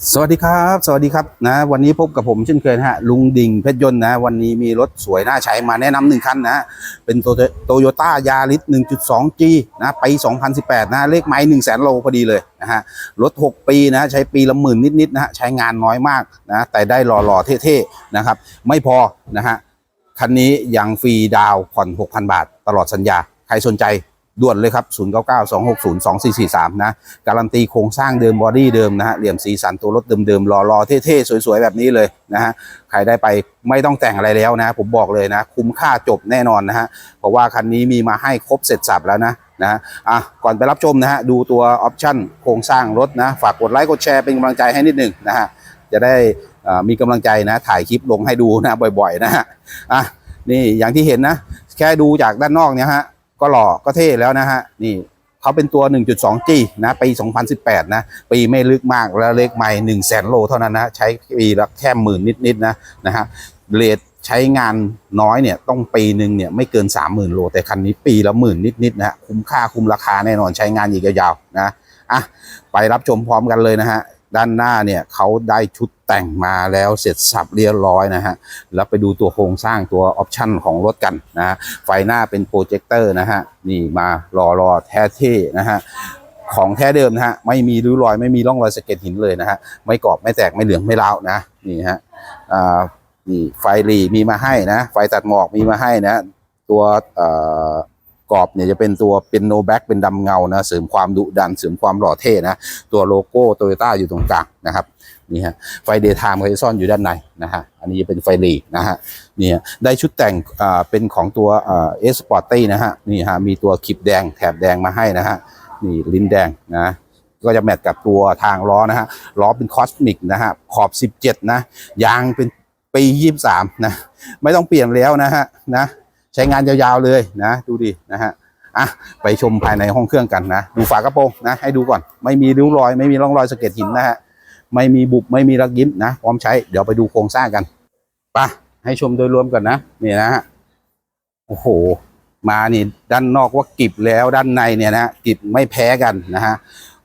สวัสดีครับ สวัสดีครับนะ วันนี้พบกับผมเช่นเคยนะฮะลุงดิ่งเพชรยนต์นะ วันนี้มีรถสวยน่าใช้มาแนะนำหนึ่งคันนะเป็นโตโยต้ายาริส 1.2G นะปี2018 นะ เลขไม้1 0 0 0 0 0โลพอดีเลยนะฮะรถ 6 ปีนะ ใช้ปีละหมื่นนิดๆนะฮะใช้งานน้อยมากนะ แต่ได้หล่อๆเท่ๆนะครับ ไม่พอนะฮะคันนี้ยังฟรีดาวผ่อน 6,000 บาท ตลอดสัญญา ใครสนใจ ด่วนเลยครับ 0992602443 นะ การันตีโครงสร้างเดิมบอดี้เดิมนะฮะ เหลี่ยมสีสันตัวรถเดิมๆรอๆ เท่ๆ สวยๆ แบบนี้เลยนะฮะ ใครได้ไปไม่ต้องแต่งอะไรแล้วนะ ผมบอกเลยนะ คุ้มค่าจบแน่นอนนะฮะ เพราะว่าคันนี้มีมาให้ครบเสร็จสับแล้วนะนะอะก่อนไปรับชมนะฮะ ดูตัวออปชั่นโครงสร้างรถนะ ฝากกดไลค์กดแชร์เป็นกำลังใจให้นิดหนึ่งนะฮะ จะได้อ่ามีกำลังใจนะ ถ่ายคลิปลงให้ดูนะบ่อยๆ นะฮะ อะ นี่อย่างที่เห็นนะ แค่ดูจากด้านนอกเนี่ยฮะ ก็หล่อก็เท่แล้วนะฮะนี่เขาเป็นตัว 1.2G นะปี 2018 นะ ปีไม่ลึกมากแล้วเลขไม่1 0 0 0 0แโลเท่านั้นนะ ใช้ปีละแค่หมื่นนิดๆนะนะฮะเรทใช้งานน้อยเนี่ยต้องปีหนึ่งเนี่ยไม่เกิน 30,000 โล แต่คันนี้ปีละหมื่นนิดๆนะฮะคุ้มค่าคุ้มราคาแน่นอนใช้งานอีกยาวๆนะอะไปรับชมพร้อมกันเลยนะฮะ ด้านหน้าเนี่ยเขาได้ชุดแต่งมาแล้วเสร็จสับเรียบร้อยนะฮะแล้วไปดูตัวโครงสร้างตัวออปชั่นของรถกันนะฮะไฟหน้าเป็นโปรเจคเตอร์นะฮะนี่มารอรอแท้เท่นะฮะของแท้เดิมนะฮะไม่มีริ้วรอยไม่มีร่องรอยสะเก็ดหินเลยนะฮะไม่กรอบไม่แตกไม่เหลืองไม่ร้าวนะนี่ฮะอ่านี่ไฟหรีมีมาให้นะ ไฟตัดหมอกมีมาให้นะ ตัวเอ่อ กรอบเนี่ยจะเป็นตัวเป็นโนแบ็กเป็นดำเงานะเสริมความดุดันเสริมความหล่อเท่นะตัวโลโก้โตโยต้าอยู่ตรงกลางนะครับนี่ฮะไฟเดย์ไทม์เขาจะซ่อนอยู่ด้านในนะฮะอันนี้จะเป็นไฟหลีนะฮะนี่ยได้ชุดแต่งอ่าเป็นของตัวอ่าเอสปอร์ตี้นะฮะนี่ฮะมีตัวขีบแดงแถบแดงมาให้นะฮะนี่ลิ้นแดงนะก็จะแมทกับตัวทางล้อนะฮะล้อเป็นคอสมิกนะฮะขอบ 17 นะยางเป็นปี 23 นะ ไม่ต้องเปลี่ยนแล้วนะฮะนะ ใช้งานยาวๆเลยนะ ดูดินะฮะอะไปชมภายในห้องเครื่องกันนะ ดูฝากระโปรงนะให้ดูก่อน ไม่มีริ้วรอย ไม่มีร่องรอยสะเก็ดหินนะฮะไม่มีบุบไม่มีรักยิ้มนะพร้อมใช้เดี๋ยวไปดูโครงสร้างกันไปให้ชมโดยรวมก่อนนะนี่นะฮะโอ้โห มานี่ด้านนอกว่ากิบแล้วด้านในเนี่ยนะกิบไม่แพ้กันนะฮะ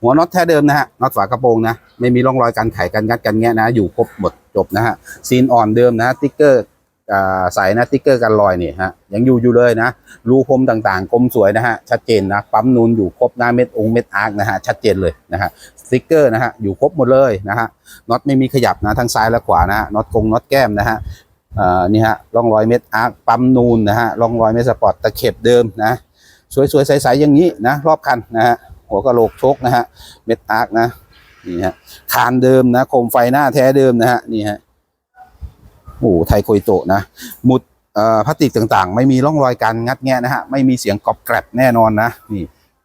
หัวน็อตแท้เดิมนะฮะน็อตฝากระโปรงนะไม่มีร่องรอยการไขกันงัดกันแงะนะ อยู่ครบหมดจบนะฮะซีนอ่อนเดิมนะติ๊กเกอร์ อ่าใส่นะติ๊กเกอร์กันรอยนี่ฮะยังอยู่อยู่เลยนะรูพรมต่างๆกลมสวยนะฮะชัดเจนนะปั๊มนูนอยู่ครบหน้าเม็ดองเม็ดอาร์คนะฮะชัดเจนเลยนะฮะสติ๊กเกอร์นะฮะอยู่ครบหมดเลยนะฮะน็อตไม่มีขยับนะทั้งซ้ายและขวานะฮะน็อตกงน็อตแก้มนะฮะนี่ฮะร่องรอยเม็ดอาร์คปั๊มนูนนะฮะร่องรอยเม็ดสปอร์ตตะเข็บเดิมนะสวยๆใสๆอย่างนี้นะรอบคันนะฮะหัวกะโหลกชกนะฮะเม็ดอาร์คนะนี่ฮะคานเดิมนะโคมไฟหน้าแท้เดิมนะฮะนี่ฮะ โอ้ไทโคยโตะนะหมุดพลาสติกต่างๆ ไม่มีร่องรอยการงัดแงะนะฮะไม่มีเสียงกรอบแกรบแน่นอนนะนี่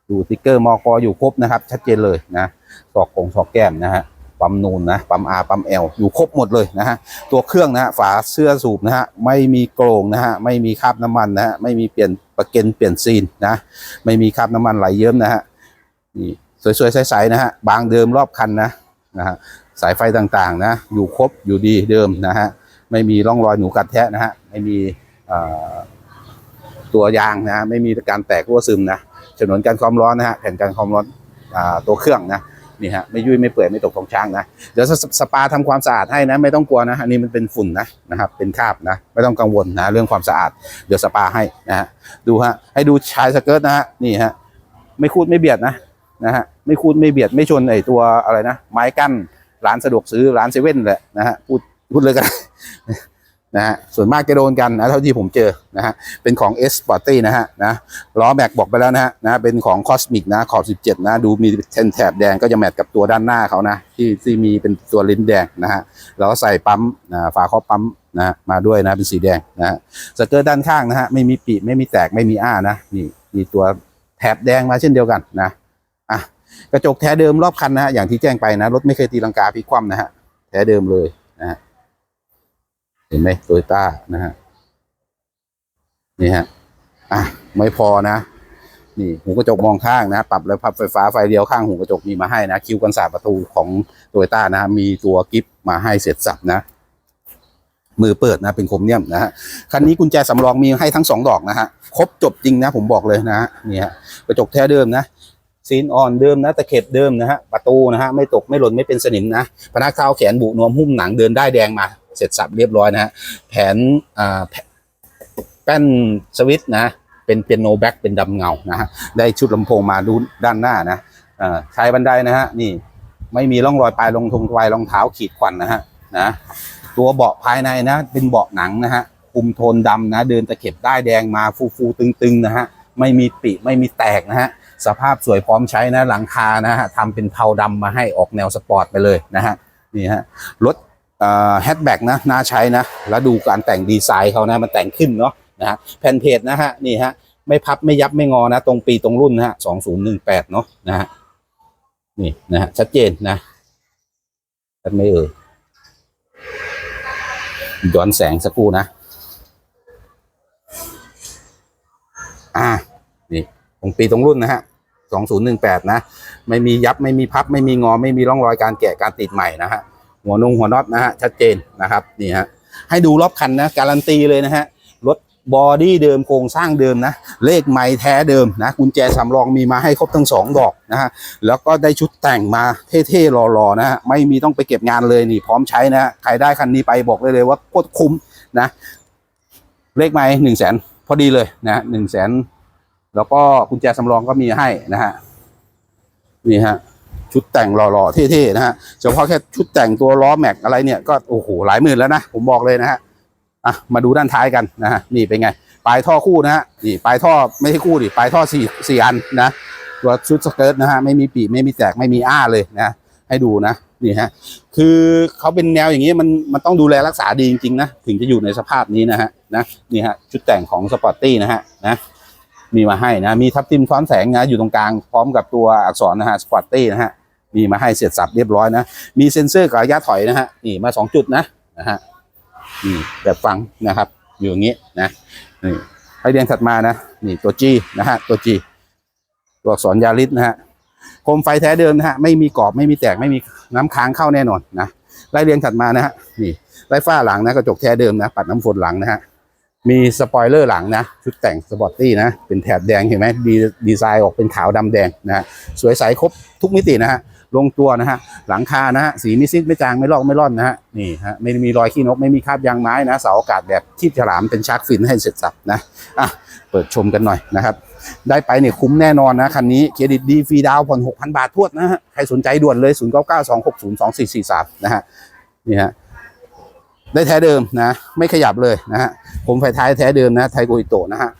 ดูสติ๊กเกอร์มอกอยู่ครบนะครับ ชัดเจนเลยนะสอกกงสอกแก้มนะฮะปั๊มนูนนะปั๊มอาปั๊มเอลอยู่ครบหมดเลยนะฮะตัวเครื่องนะฮะฝาเสื้อสูบนะฮะไม่มีโกรงนะฮะไม่มีคราบน้ำมันนะฮะไม่มีเปลี่ยนประเก็นเปลี่ยนซีนนะไม่มีคราบน้ำมันไหลเยิ้มนะฮะนี่สวยๆใสๆนะฮะบางเดิมรอบคันนะนะฮะสายไฟต่างๆนะอยู่ครบอยู่ดีเดิมนะฮะ ไม่มีร่องรอยหนูกัดแทะนะฮะไม่มีตัวยางนะฮะไม่มีการแตกรั่วซึมนะฉนวนกันความร้อนนะฮะแผ่นกันความร้อนอตัวเครื่องนะนี่ฮะไม่ยุ่ยไม่เปื่อยไม่ตกของช้างนะเดี๋ยวสสปาทำความสะอาดให้นะ ไม่ต้องกลัวนะอันนี้มันเป็นฝุ่นนะนะครับเป็นคราบนะไม่ต้องกังวลนะเรื่องความสะอาด เดี๋ยวสปาให้นะฮะดูฮะให้ดูชายสเกิร์ตนะฮะนี่ฮะไม่คูดไม่เบียดนะนะฮะไม่คูดไม่เบียดไม่ชนไอตัวอะไรนะไม้กั้นร้านสะดวกซื้อร้านเซเว่นแหละนะฮะพูดพูดเลยกัน นะฮะส่วนมากจะโดนกันนะเท่าที่ผมเจอนะฮะเป็นของ S p o r t y นะฮะนะล้อแม็กบอกไปแล้วนะฮะนะเป็นของ Cosmic นะขอบ 17 นะ ดูมีเทนแถบแดงก็จะแมทกับตัวด้านหน้าเขานะ ที่ที่มีเป็นตัวลิ้นแดงนะฮะแล้วก็ใส่ปั๊มนะฝาครอบปั๊มนะมาด้วยนะเป็นสีแดงนะฮะสเกิร์ตด้านข้างนะฮะไม่มีปีไม่มีแตกไม่มีอ้านะนี่มีตัวแถบแดงมาเช่นเดียวกันนะอะกระจกแท้เดิมรอบคันนะฮะอย่างที่แจ้งไปนะรถไม่เคยตีลังกาพลิกคว่ำนะฮะแท้เดิมเลย เห็นไหมโตโยต้านะฮะนี่ฮะอะไม่พอนะนี่หูกระจกมองข้างนะปรับแล้วพับไฟฟ้าไฟเดียวข้างหูกระจกมีมาให้นะ คิวกันศาประตูของโตโยต้านะ มีตัวกิฟมาให้เสร็จสับนะ มือเปิดนะเป็นครเมียมนะฮะคันนี้กุญแจสำรองมีให้ทั้งสองดอกนะฮะครบจบจริงนะ ผมบอกเลยนะฮะนี่ฮะกระจกแท้เดิมนะซีนอ่อนเดิมนะตะเข็บเดิมนะฮะประตูนะฮะไม่ตกไม่หล่นไม่เป็นสนิมนะพนักเท้าแขนบุนวมหุ้มหนังเดินได้แดงมา เสร็จสับเรียบร้อยนะฮะแผนอ่าแป้นสวิต์นะเป็นเปียโนแบ็กเป็นดำเงานะฮะได้ชุดลำโพงมาดูด้านหน้านะอ่าชายบันไดนะฮะนี่ไม่มีร่องรอยปลายรองทงปลายรองเท้าขีดขวัญนนะฮะนะตัวเบาะภายในนะเป็นเบาะหนังนะฮะคุมโทนดำนะเดินตะเข็บได้แดงมาฟูฟูตึงๆนะฮะไม่มีปิไม่มีแตกนะฮะสภาพสวยพร้อมใช้นะหลังคานะฮะทำเป็นเทาดำมาให้ออกแนวสปอร์ตไปเลยนะฮะนี่ฮะรถ แฮชแบ็กนะน่าใช้นะ แล้วดูการแต่งดีไซน์เขานะ มันแต่งขึ้นเนาะนะฮะแผ่นเพจนะฮะนี่ฮะไม่พับไม่ยับไม่งอนะ ตรงปีตรงรุ่นนะฮะสองศูนย์หนึ่งแปดเนาะนะฮะนี่นะฮะชัดเจนนะชัดไหม่เอ่ยย้อนแสงสักครู่นะ อ่า นี่ตรงปีตรงรุ่นนะฮะ2018นะ ไม่มียับไม่มีพับ ไม่มีงอ ไม่มีร่องรอยการแกะการติดใหม่นะฮะ หัวนงหัวน็อตนะฮะชัดเจนนะครับนี่ฮะให้ดูรอบคันนะการันตีเลยนะฮะรถบอดี้เดิมโครงสร้างเดิมนะ เลขไม้แท้เดิมนะกุญแจสำรองมีมาให้ครบทั้งสองดอกนะฮะแล้วก็ได้ชุดแต่งมาเท่ๆหล่อๆนะฮะไม่มีต้องไปเก็บงานเลยนี่พร้อมใช้นะฮะใครได้คันนี้ไปบอกเลยเลยว่าโคตรคุ้มนะ เลขไม้หนึ่งแสนพอดีเลยนะหนึ่งแสนแล้วก็กุญแจสำรองก็มีให้นะฮะนี่ฮะ ชุดแต่งหล่อๆเท่ๆนะฮะเฉพาะแค่ชุดแต่งตัวล้อแม็กอะไรเนี่ยก็โอ้โหหลายหมื่นแล้วนะผมบอกเลยนะฮะอะมาดูด้านท้ายกันนะฮะนี่เป็นไงปลายท่อคู่นะฮะนี่ปลายท่อไม่ใช่คู่ดิปลายท่อสี่สี่อันนะตัวชุดสเกิร์ตนะฮะไม่มีปีกไม่มีแตกไม่มีอ้าเลยนะให้ดูนะนี่ฮะคือเขาเป็นแนวอย่างนี้มันมันต้องดูแลรักษาดีจริงๆนะถึงจะอยู่ในสภาพนี้นะฮะนะนี่ฮะชุดแต่งของสปอร์ตตี้นะฮะนะมีมาให้นะมีทับทิมซ้อนแสงนะอยู่ตรงกลางพร้อมกับตัวอักษรนะฮะสปอร์ตตี้นะฮะ มีมาให้เสร็จสับเรียบร้อยนะ มีเซ็นเซอร์กับระยะถอยนะฮะ นี่มาสองจุดนะนะฮะนี่แบบฟังนะครับ อยู่อย่างนี้นะ นี่ให้เรียงถัดมานะ นี่ตัว G นะฮะ ตัว G ตัวอักษรยาริสนะฮะ โคมไฟแท้เดิมนะฮะ ไม่มีกรอบไม่มีแตกไม่มีน้ำค้างเข้าแน่นอนนะ ไล่เรียงถัดมานะฮะ นี่ไล่ฝ้าหลังนะกระจกแท้เดิมนะ ปัดน้ำฝนหลังนะฮะ มีสปอยเลอร์หลังนะชุดแต่งสปอร์ตตี้นะ เป็นแถบแดงเห็นไหมดีดีไซน์ออกเป็นขาวดำแดงนะฮะสวยใสครบทุกมิตินะฮะ ลงตัวนะฮะหลังคานะฮะสีไม่ซิดไม่จางไม่ลอกไม่ร่อนนะฮะนี่ฮะไม่มีรอยขี้นกไม่มีคราบยางไม้นะเสาอากาศแบบที่ฉลามเป็นชาร์กฟินให้เสร็จสับนะอะเปิดชมกันหน่อยนะครับได้ไปเนี่ยคุ้มแน่นอนนะคันนี้เครดิตดีฟรีดาวน์ผ่อน6,000บาททวดนะฮะใครสนใจด่วนเลย0 9 9 2 6 0 2 4 4 3นะฮะนี่ฮะได้แท้เดิมนะ ไม่ขยับเลยนะฮะผมไฟท้ายแท้เดิมนะไทโกอิโตะนะฮะ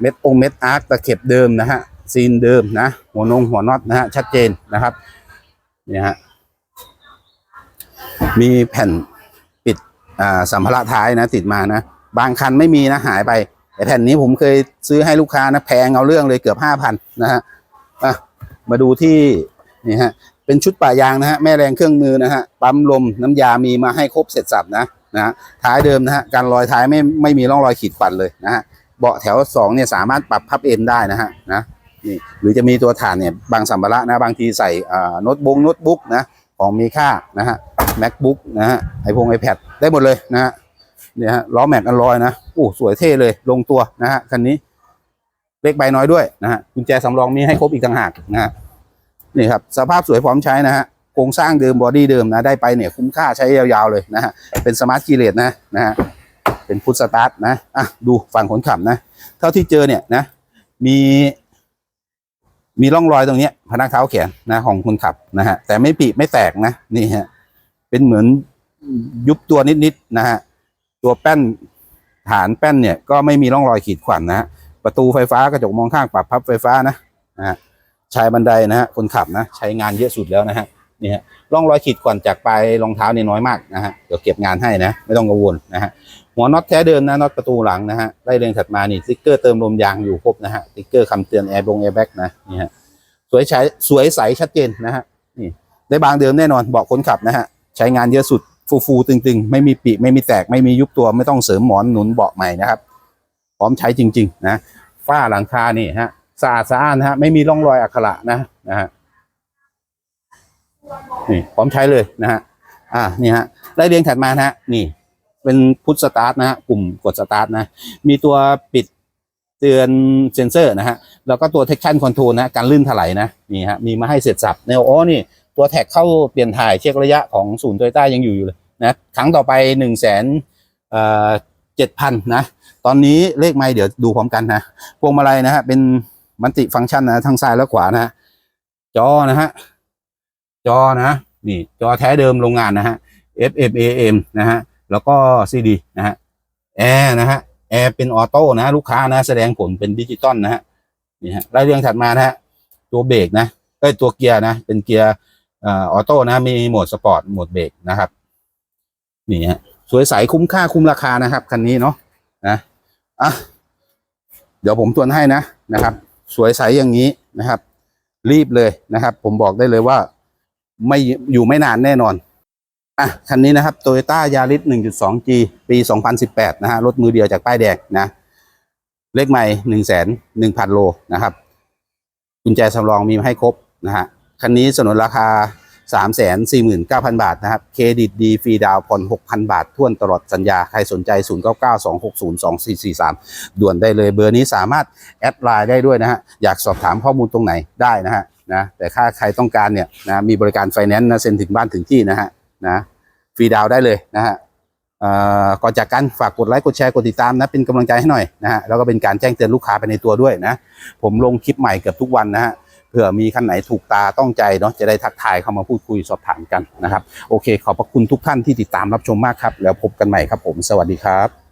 เม็ดองเม็ดอาร์คตะเข็บเดิมนะฮะซีนเดิมนะหัวนงหัวน็อตนะฮะชัดเจนนะครับ นี่ฮะมีแผ่นปิดอ่าสัมภาระท้ายนะ ติดมานะ บางคันไม่มีนะหายไปแต่แผ่นนี้ผมเคยซื้อให้ลูกค้านะแพงเอาเรื่องเลยเกือบห้าพันนะฮะมาดูที่นี่ฮะเป็นชุดป่ายางนะฮะแม่แรงเครื่องมือนะฮะปั๊มลมน้ำยามีมาให้ครบเสร็จสับนะนะฮะท้ายเดิมนะฮะการลอยท้ายไม่ไม่มีร่องรอยขีดปัดเลยนะฮะเบาะแถวสองเนี่ยสามารถปรับพับเอ็นได้นะฮะนะ นี่หรือจะมีตัวฐานเนี่ยบางสัมภาระนะบางทีใส่โน้ตบุ๊กโน้ตบุ๊กนะของมีค่านะฮะ macbook นะฮะไอพงไอแพดได้หมดเลยนะฮะเนี่ยฮะล้อแม็กอันลอยนะโอ้สวยเท่เลยลงตัวนะฮะคันนี้เล็กใบน้อยด้วยนะฮะกุญแจสำรองมีให้ครบอีกต่างหากนะฮะนี่ครับสภาพสวยพร้อมใช้นะฮะโครงสร้างเดิมบอดี้เดิมนะได้ไปเนี่ยคุ้มค่าใช้ยาวๆเลยนะฮะเป็นสมาร์ทคีเลสนะนะฮะเป็นพุทสตาร์ทนะอะดูฝั่งคนขับนะ เท่าที่เจอเนี่ยนะมี มีร่องรอยตรงนี้พนักเท้าแขนนะของคนขับนะฮะแต่ไม่ปีไม่แตกนะนี่ฮะเป็นเหมือนยุบตัวนิดๆนะฮะตัวแป้นฐานแป้นเนี่ยก็ไม่มีร่องรอยขีดข่วนนะฮะประตูไฟฟ้ากระจกมองข้างปรับพับไฟฟ้านะนะฮะชายบันไดนะฮะคนขับนะใช้งานเยอะสุดแล้วนะฮะนี่ฮะร่องรอยขีดก่อนจากปลายรองเท้านี่น้อยมากนะฮะเดี๋ยวเก็บงานให้นะ ไม่ต้องกังวลนะฮะ หัวน็อตแท้เดิมนะน็อตประตูหลังนะฮะไล่เรียงถัดมานี่สติ๊กเกอร์เติมลมยางอยู่ครบนะฮะสติ๊กเกอร์คำเตือนแอร์บงแอร์แบ็กนะนี่ฮะสวยใช้สวยใสชัดเจนนะฮะนี่ได้บางเดิมแน่นอนเบาะคนขับนะฮะใช้งานเยอะสุดฟูฟูตึงๆ ไม่มีปีไม่มีแตกไม่มียุบตัวไม่ต้องเสริมหมอนหนุนเบาะใหม่นะครับ พร้อมใช้จริง ๆ นะฝ้าหลังคานี่ฮะสะอาดสะอ้านนะฮะไม่มีร่องรอยอักขระนะนะฮะนี่พร้อมใช้เลยนะฮะอ่านี่ฮะไล่เรียงถัดมานะฮะนี่ เป็นพุทสตาร์ทนะฮะปุ่มกดสตาร์ทนะ มีตัวปิดเตือนเซนเซอร์นะฮะ แล้วก็ตัว traction control นะ การลื่นถลายนะ นี่ฮะ มีมาให้เสร็จสับในโอ้นี่ ตัวแท็กเข้าเปลี่ยนถ่ายเช็คระยะของศูนย์โตโยต้ายังอยู่อยู่เลยนะ ครั้งต่อไปหนึ่งแสนเจ็ดพันนะ ตอนนี้เลขไม่เดี๋ยวดูพร้อมกันนะ พวงมาลัยนะฮะ เป็นมันติฟังก์ชันนะทั้งซ้ายและขวานะฮะ จอนะฮะ จอนะ นี่ จอแท้เดิมโรงงานนะฮะ FM AM นะฮะ แล้วก็ CD นะฮะแอร์นะฮะแอร์เป็นออโต้นะลูกค้านะแสดงผลเป็นดิจิตอลนะฮะนี่ฮะรายเรียงถัดมานะฮะตัวเบรกนะเอ้ยตัวเกียร์นะ เป็นเกียร์ออโต้นะมีโหมดสปอร์ตโหมดเบรกนะครับนี่ฮะสวยใสคุ้มค่าคุ้มราคานะครับคันนี้เนาะนะอะเดี๋ยวผมทวนให้นะนะครับ สวยใสอย่างนี้นะครับ รีบเลยนะครับ ผมบอกได้เลยว่า ไม่อยู่ไม่นานแน่นอน อะคันนี้นะครับ Toyota Yaris 1.2G ปี 2018 นะฮะรถมือเดียวจากป้ายแดงนะ เลขใหม่1 1 0 0 0 โลนะครับ กุญแจสำรองมีมาให้ครบนะฮะคันนี้สนนราคา 349,000 บาทนะครับ เครดิตดีฟรีดาวน์ผ่อน 6,000 บาทท่วนตลอดสัญญา ใครสนใจ 0992602443 ด่วนได้เลยเบอร์นี้สามารถแอดไลน์ได้ด้วยนะฮะอยากสอบถามข้อมูลตรงไหนได้นะฮะนะแต่ถ้าใครต้องการเนี่ยนะมีบริการไฟแนนซ์นะเซ็นถึงบ้านถึงที่นะฮะ นะฟรีดาวได้เลยนะฮะก่อนจากกันฝากกดไลค์กดแชร์กดติดตามนะเป็นกำลังใจให้หน่อยนะฮะแล้วก็เป็นการแจ้งเตือนลูกค้าไปในตัวด้วยนะผมลงคลิปใหม่เกือบทุกวันนะฮะเผื่อมีคันไหนถูกตาต้องใจเนาะจะได้ทักทายเข้ามาพูดคุยสอบถามกันนะครับโอเค ขอบพระคุณทุกท่านที่ติดตามรับชมมากครับ แล้วพบกันใหม่ครับผม สวัสดีครับ